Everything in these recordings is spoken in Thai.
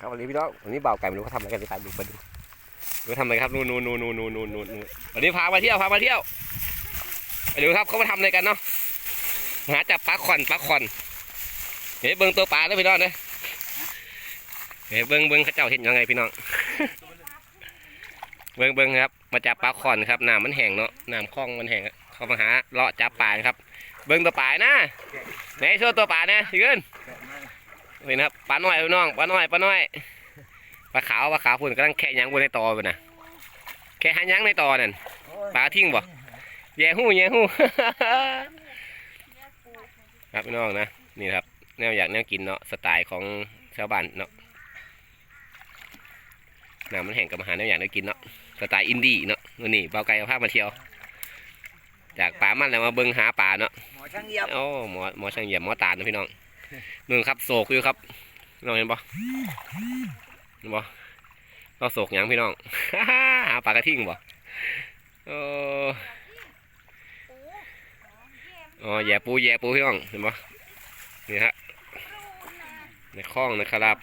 ครับวันนี้พี่น้องวันนี้บ่าวไก่ไม่รู้เขาทำอะไรกันไปดูไปดูเขาทำอะไรครับนู่นนู่นนู่นนู่นูนูนูวันนี้พามาเที่ยวพามาเที่ยวไปดูครับเขามาทำอะไรกันเนาะหาจับปลาขอนปลาขอนเฮ้ยเบิ้งตัวปลาแล้วพี่น้องเนี่ยเฮ้ยเบิ้งเบิ้งเขาเจ้าเห็นยังไงพี่น้องเบิ้งเบิ้งครับ มาจับปลาขอนครับน้ำมันแห้งเนาะน้ำคลองมันแห้งเขามาหาเลาะจับปลาครับ เบิ้งตัวปลานะไหนโชว์ตัวปลาเนี่ยยืน เห็นครับปลาน้อยพี่น้องปลาน้อยปลาน้อยปลาขาวปลาขาวพุ่นกำลังแค่หยังบนในตอพุ่นนะแค่หาหยังในตอนั่นปลาทิ้งบ่แย่หู้แย่หู้ครับพี่น้องนะนี่ครับแนวอยากแนวกินเนาะสไตล์ของชาวบ้านเนาะน้ำมันแห้งกับอาหารแนวอยากแนวกินเนาะสไตล์อินดี้เนาะมื้อนี่เบาไก่เอาภาพมาเที่ยว จากป่ามันแล้วมาเบิ่งหาป่าเนาะหมอช่างเยียบโอ้หมอหมอช่างเหยียบหมอตาลนะพี่น้อง นึ่งครับโศกอยู่ครับน้องเห็นปะเห็นปะเราโศกยังพี่น้องหาปลากระทิ่งบ่โอ้อ๋อแย่ปูแย่ปูพี่น้องเห็นปะนี่ฮะในคลองนะครับ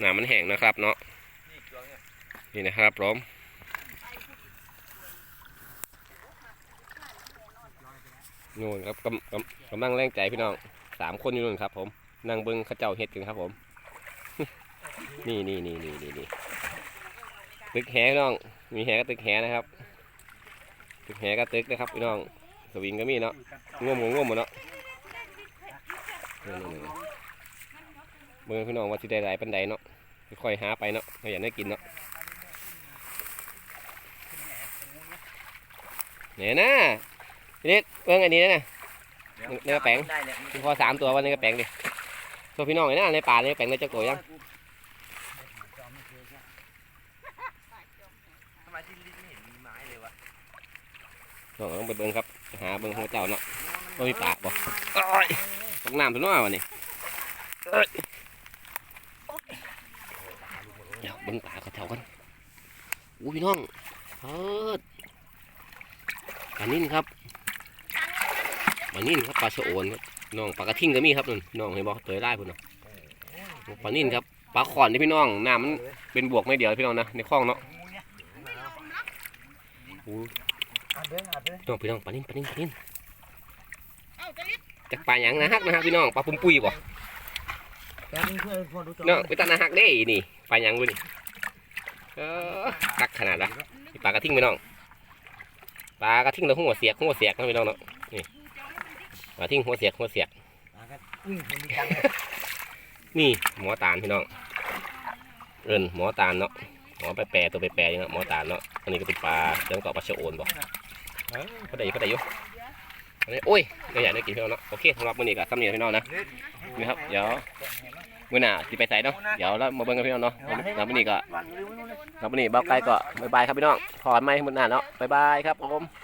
หน้ำมันแห้งนะครับเนาะนี่นะครับพร้อมนู่นครับกำกำกำลังแรงใจพี่น้อง สามคนอยู่นู่นครับ ผมนั่งเบิ้งข้าเจ้าเฮ็ดกันครับ ผม นี่นี่นี่นี่นี่นี่ตึกแหน้อง มีแหก็ตึกแหนะครับ ตึกแหก็ตึกนะครับพี่น้อง สวิงก็มีเนาะง่วมง่วมหมดเนาะเบิ่งพี่น้องว่าสิได้หลายปันใดเนาะค่อยหาไปเนาะเราอยากได้กินเนาะเนี่ยนะพี่นิดเบิ่งอันนี้นะ เนื้อแป้งได้เนี่ยพอสามตัววันนี้ก็แปลงดิตัวพี่น้องไอ้น่าในป่าในแปลงในเจ้าโกยยังทำไมที่ลิ้นไม่เห็นมีไม้เลยวะน้องต้องไปเบิ่งครับ หาเบิ่งหัวเจ้าเนาะว่ามีปากบ่โอ้ยตกน้ำตัวน้อยวันนี้เอ้ยเดี๋ยวเบิ่งปลาเขาเท่ากันอู้พี่น้องเพิดปลานิ่นครับ ปลานิ่นครับปลาชะโอนครับน้องปลากระทิ่งก็มีครับนั่นน้องเห็นบ่เตยไล่พุ่นเนาะปลานิ่นครับปลาขอนนี่พี่น้องน้ำมันเป็นบวกไม่เดียวพี่น้องนะในคลองเนาะอู้อะเดินอะเดินน้องพี่น้องปลานิ่นปลานิ่นปลานิ่นเอาจะลิดจากปลาหยังนะฮักนะฮะพี่น้องปลาปุ่มปุยบ่แกมึงเพื่อนพอดูจอน้องไปตานะฮักเด้นี่ปลาหยังบุนี่เออกักขนาดละนี่ปลากระทิ่งพี่น้องปลากระทิ่งแล้วหัวเสียกหัวเสียกนะพี่น้องเนาะ นี่ปลากระทิ่งหัวเสียกหัวเสียกอะก็วิ่งคนมีจังเลยนี่หมอตาลพี่น้องเอินหมอตาลเนาะหมอไปแปรตัวไปแปรยังไงหมอตาลเนาะอันนี้ก็เป็นปลาเรื่องเกาะปลาชะโอนบ่เอ้าเขาได้อยู่เขาได้อยู่อันนี้โอ้ยเราอยากได้กินพี่น้องเนาะโอเคสำหรับมื้อนี้ก็สำเนียงพี่น้องนะนี่ครับเดี๋ยวมื้อหน้าสิไปใส่เนาะเดี๋ยวเรามาเบิ่งกันพี่น้องเนาะแล้วมื้อนี้ก็วันลืมนู่นเลยครับวันนี้เบ้าไก่ก็บายบายครับพี่น้องถอนไม้หมดหน้าเนาะบายบายครับผมเ